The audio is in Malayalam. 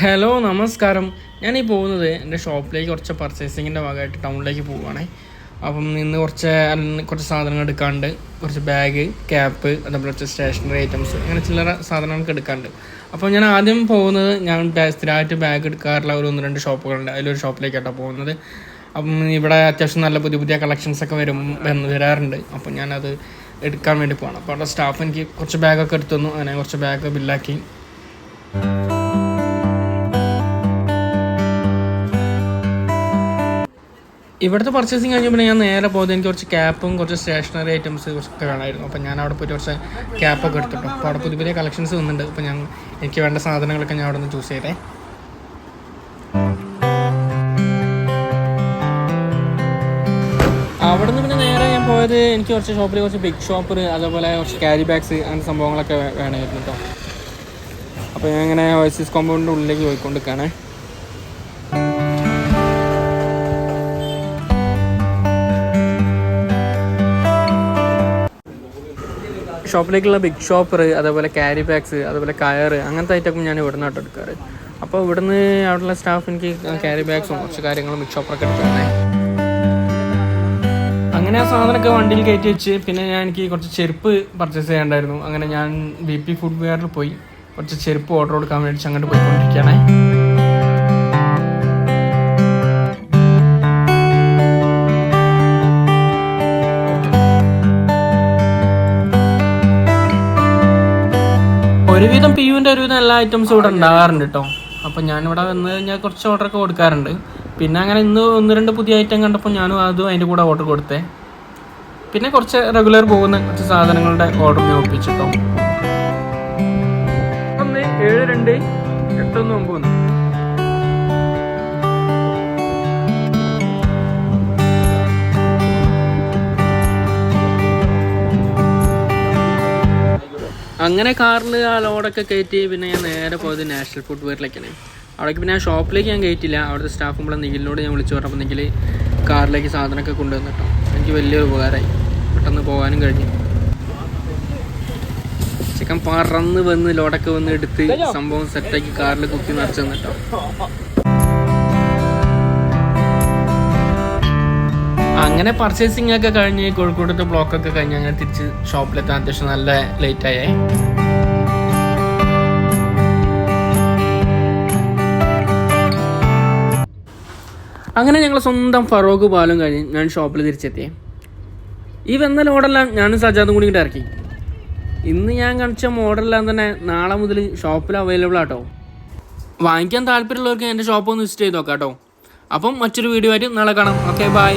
ഹലോ നമസ്കാരം. ഞാൻ ഈ പോകുന്നത് എന്റെ ഷോപ്പിലേക്ക് കുറച്ച് പർച്ചേസിങ്ങിന്റെ ഭാഗമായിട്ട് ടൗണിലേക്ക് പോവുകയാണേ. അപ്പം ഇന്ന് കുറച്ച് കുറച്ച് സാധനങ്ങൾ എടുക്കാണ്ട് കുറച്ച് ബാഗ് ക്യാപ്പ് അതേപോലെ കുറച്ച് സ്റ്റേഷനറി ഐറ്റംസ് അങ്ങനെ ചില്ലറ സാധനങ്ങളൊക്കെ എടുക്കാണ്ട്. അപ്പോൾ ഞാൻ ആദ്യം പോകുന്നത് ഞാൻ സ്ഥിരമായിട്ട് ബാഗ് എടുക്കാറുള്ള ഒരു ഒന്ന് രണ്ട് ഷോപ്പുകളുണ്ട്. അതിലൊരു ഷോപ്പിലേക്കാട്ടോ പോകുന്നത്. അപ്പം ഇവിടെ അത്യാവശ്യം നല്ല പുതിയ പുതിയ കളക്ഷൻസ് ഒക്കെ വരും വന്ന് വരാറുണ്ട്. അപ്പം ഞാനത് എടുക്കാൻ വേണ്ടി പോകണം അപ്പോൾ അവിടെ സ്റ്റാഫ് എനിക്ക് കുറച്ച് ബാഗൊക്കെ എടുത്തു തന്നു അങ്ങനെ കുറച്ച് ബാഗ് ബില്ലാക്കി ഇവിടുത്തെ പർച്ചേസിങ് കഴിഞ്ഞപ്പോൾ ഞാൻ നേരെ പോയത് എനിക്ക് കുറച്ച് ക്യാപ്പും കുറച്ച് സ്റ്റേഷനറി ഐറ്റംസ് ഒക്കെ വേണമായിരുന്നു. അപ്പോൾ ഞാൻ അവിടെ പോയിട്ട് കുറച്ച് ക്യാപ്പൊക്കെ എടുത്തിട്ടു അപ്പോൾ അവിടെ പുതിയ പുതിയ കളക്ഷൻസ് വന്നിട്ടുണ്ട്. അപ്പോൾ ഞാൻ എനിക്ക് വേണ്ട സാധനങ്ങളൊക്കെ ഞാൻ അവിടെ നിന്ന് ചൂസ് ചെയ്തേ. അവിടെ നിന്ന് പിന്നെ നേരെ ഞാൻ പോയത് എനിക്ക് കുറച്ച് ഷോപ്പിൽ കുറച്ച് ബിഗ് ഷോപ്പർ അതേപോലെ കുറച്ച് ക്യാരി ബാഗ്സ് അങ്ങനെ സംഭവങ്ങളൊക്കെ വേണമായിരുന്നു കേട്ടോ. അപ്പോൾ ഞാൻ ഇങ്ങനെ ഓയസിസ് കോമ്പൗണ്ടിന്റെ ഉള്ളിലേക്ക് പോയിക്കൊണ്ടിരിക്കുകയാണേ ഷോപ്പിലേക്കുള്ള ബിഗ് ഷോപ്പർ അതേപോലെ ക്യാരി ബാഗ്സ് അതേപോലെ കയർ അങ്ങനത്തെ ഐറ്റം ഞാൻ ഇവിടെ നിന്നാണ് എടുക്കാറ്. അപ്പോൾ ഇവിടുന്ന് അവിടെയുള്ള സ്റ്റാഫ് എനിക്ക് ക്യാരി ബാഗ്സും കുറച്ച് കാര്യങ്ങളും ബിഗ് ഷോപ്പറൊക്കെ എടുക്കുന്നത് അങ്ങനെ ആ സാധനമൊക്കെ വണ്ടിയിൽ കയറ്റി വെച്ച് പിന്നെ ഞാൻ എനിക്ക് കുറച്ച് ചെരുപ്പ് പർച്ചേസ് ചെയ്യാണ്ടായിരുന്നു അങ്ങനെ ഞാൻ ബി പി ഫുഡ് വെയറിൽ പോയി. കുറച്ച് ചെരുപ്പ് ഓർഡർ കൊടുക്കാൻ വേണ്ടി അങ്ങോട്ട് പോയിക്കൊണ്ടിരിക്കുകയാണേ. ഒരുവിധം പി യുവിന്റെ ഒരുവിധം എല്ലാ ഐറ്റംസും ഇവിടെ ഉണ്ടാകാറുണ്ട് കേട്ടോ അപ്പം ഞാനിവിടെ വന്ന് കഴിഞ്ഞാൽ കുറച്ച് ഓർഡറൊക്കെ കൊടുക്കാറുണ്ട്. പിന്നെ അങ്ങനെ ഇന്ന് ഒന്ന് രണ്ട് പുതിയ ഐറ്റം കണ്ടപ്പോൾ ഞാനും അതും അതിന്റെ കൂടെ ഓർഡർ കൊടുത്തേ. പിന്നെ കുറച്ച് റെഗുലർ പോകുന്ന കുറച്ച് സാധനങ്ങളുടെ ഓർഡർ ഞാൻ ഒപ്പിച്ചിട്ടോ. ഒന്ന് ഏഴ് രണ്ട് എട്ടൊന്ന് ഒമ്പത് അങ്ങനെ കാറിൽ ആ ലോഡൊക്കെ കയറ്റി പിന്നെ ഞാൻ നേരെ പോയത് നാഷണൽ ഫുഡ് വെയറിലേക്കാണ്. അവിടേക്ക് പിന്നെ ആ ഷോപ്പിലേക്ക് ഞാൻ കയറ്റില്ല അവിടുത്തെ സ്റ്റാഫ് നമ്മളെ നിഖിലിനോട് ഞാൻ വിളിച്ചു പറഞ്ഞപ്പോൾ നിഖിൽ കാറിലേക്ക് സാധനമൊക്കെ കൊണ്ടുവന്നു കേട്ടോ. എനിക്ക് വലിയൊരു ഉപകാരമായി. പെട്ടെന്ന് പോകാനും കഴിഞ്ഞു. ചിക്കൻ പറന്ന് വന്ന് ലോഡൊക്കെ വന്ന് എടുത്ത് സംഭവം സെറ്റാക്കി കാറിൽ കുത്തി നിറച്ചു തന്നിട്ടോ അങ്ങനെ പർച്ചേസിംഗ് ഒക്കെ കഴിഞ്ഞ് കോഴിക്കോടത്തെ ബ്ലോക്ക് ഒക്കെ കഴിഞ്ഞ് അങ്ങനെ തിരിച്ച് ഷോപ്പിലെത്താൻ അത്യാവശ്യം നല്ല ലേറ്റ് ആയേ. അങ്ങനെ ഞങ്ങൾ സ്വന്തം ഫറോക്ക് പാലും കഴിഞ്ഞ് ഞാൻ ഷോപ്പിൽ തിരിച്ചെത്തി. ഈ വന്ന ലോഡെല്ലാം ഞാനും സജാദും കൂടി ഇങ്ങോട്ട് ഇറക്കി. ഇന്ന് ഞാൻ കാണിച്ച മോഡലെല്ലാം തന്നെ നാളെ മുതൽ ഷോപ്പിൽ അവൈലബിൾ ആട്ടോ. വാങ്ങിക്കാൻ താല്പര്യമുള്ളവർക്ക് എന്റെ ഷോപ്പ് ഒന്ന് വിസിറ്റ് ചെയ്ത് നോക്കാം കേട്ടോ അപ്പം മറ്റൊരു വീഡിയോ ആയിട്ട് നാളെ കാണാം. Okay bye